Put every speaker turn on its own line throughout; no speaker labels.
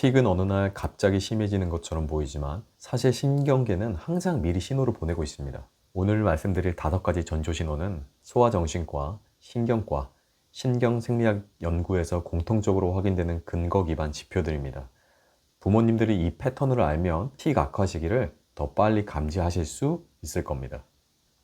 틱은 어느 날 갑자기 심해지는 것처럼 보이지만 사실 신경계는 항상 미리 신호를 보내고 있습니다. 오늘 말씀드릴 다섯 가지 전조 신호는 소아정신과, 신경과, 신경생리학 연구에서 공통적으로 확인되는 근거 기반 지표들입니다. 부모님들이 이 패턴을 알면 틱 악화 시기를 더 빨리 감지하실 수 있을 겁니다.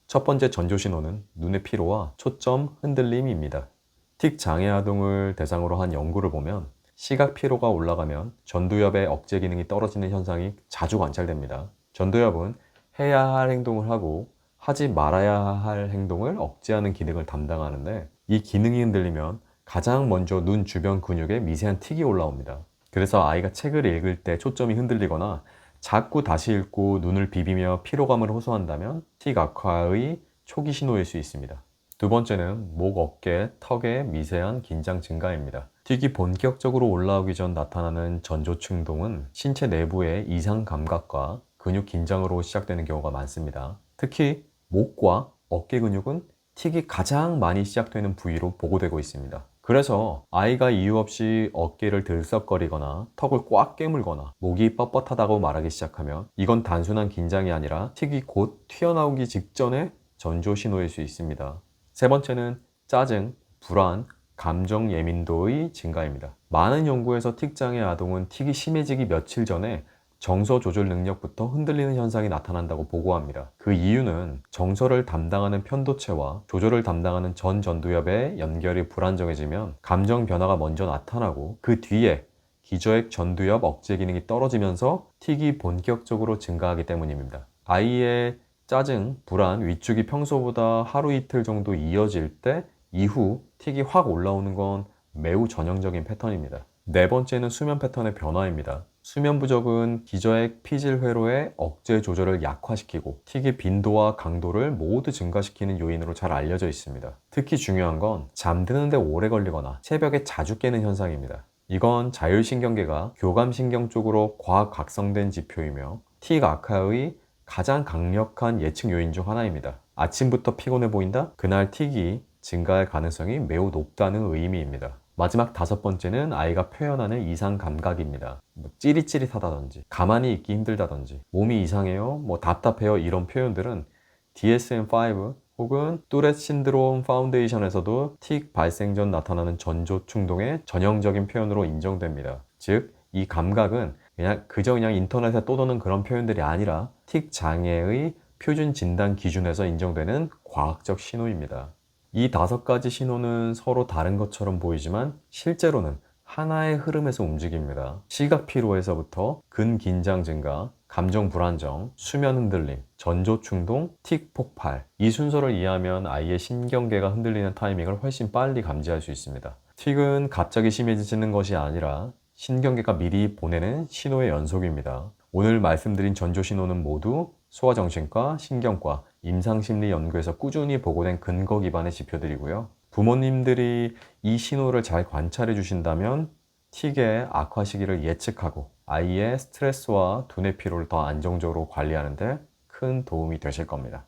첫 번째 전조 신호는 눈의 피로와 초점 흔들림입니다. 틱 장애 아동을 대상으로 한 연구를 보면 시각 피로가 올라가면 전두엽의 억제 기능이 떨어지는 현상이 자주 관찰됩니다. 전두엽은 해야 할 행동을 하고 하지 말아야 할 행동을 억제하는 기능을 담당하는데 이 기능이 흔들리면 가장 먼저 눈 주변 근육에 미세한 틱이 올라옵니다. 그래서 아이가 책을 읽을 때 초점이 흔들리거나 자꾸 다시 읽고 눈을 비비며 피로감을 호소한다면 틱 악화의 초기 신호일 수 있습니다. 두 번째는 목, 어깨, 턱의 미세한 긴장 증가입니다. 틱이 본격적으로 올라오기 전 나타나는 전조충동은 신체 내부의 이상 감각과 근육 긴장으로 시작되는 경우가 많습니다. 특히 목과 어깨 근육은 틱이 가장 많이 시작되는 부위로 보고되고 있습니다. 그래서 아이가 이유 없이 어깨를 들썩거리거나 턱을 꽉 깨물거나 목이 뻣뻣하다고 말하기 시작하면 이건 단순한 긴장이 아니라 틱이 곧 튀어나오기 직전의 전조 신호일 수 있습니다. 세 번째는 짜증, 불안, 감정 예민도의 증가입니다. 많은 연구에서 틱장애 아동은 틱이 심해지기 며칠 전에 정서 조절 능력부터 흔들리는 현상이 나타난다고 보고합니다. 그 이유는 정서를 담당하는 편도체와 조절을 담당하는 전 전두엽의 연결이 불안정해지면 감정 변화가 먼저 나타나고 그 뒤에 기저액 전두엽 억제 기능이 떨어지면서 틱이 본격적으로 증가하기 때문입니다. 아이의 짜증, 불안, 위축이 평소보다 하루 이틀 정도 이어질 때 이후 틱이 확 올라오는 건 매우 전형적인 패턴입니다. 네 번째는 수면 패턴의 변화입니다. 수면 부족은 기저액 피질 회로의 억제 조절을 약화시키고 틱의 빈도와 강도를 모두 증가시키는 요인으로 잘 알려져 있습니다. 특히 중요한 건 잠드는데 오래 걸리거나 새벽에 자주 깨는 현상입니다. 이건 자율신경계가 교감신경 쪽으로 과각성된 지표이며 틱 악화의 가장 강력한 예측 요인 중 하나입니다. 아침부터 피곤해 보인다? 그날 틱이 증가할 가능성이 매우 높다는 의미입니다. 마지막 다섯 번째는 아이가 표현하는 이상 감각입니다. 뭐 찌릿찌릿하다든지, 가만히 있기 힘들다든지, 몸이 이상해요, 뭐 답답해요 이런 표현들은 DSM-5 혹은 뚜렛 신드롬 파운데이션에서도 틱 발생 전 나타나는 전조 충동의 전형적인 표현으로 인정됩니다. 즉, 이 감각은 그냥 그저 그냥 인터넷에 떠도는 그런 표현들이 아니라 틱 장애의 표준 진단 기준에서 인정되는 과학적 신호입니다. 이 다섯 가지 신호는 서로 다른 것처럼 보이지만 실제로는 하나의 흐름에서 움직입니다. 시각 피로에서부터 근긴장 증가, 감정 불안정, 수면 흔들림, 전조 충동, 틱 폭발. 이 순서를 이해하면 아이의 신경계가 흔들리는 타이밍을 훨씬 빨리 감지할 수 있습니다. 틱은 갑자기 심해지는 것이 아니라 신경계가 미리 보내는 신호의 연속입니다. 오늘 말씀드린 전조 신호는 모두 소아정신과, 신경과, 임상심리 연구에서 꾸준히 보고된 근거 기반의 지표들이고요. 부모님들이 이 신호를 잘 관찰해 주신다면 틱의 악화 시기를 예측하고 아이의 스트레스와 두뇌 피로를 더 안정적으로 관리하는데 큰 도움이 되실 겁니다.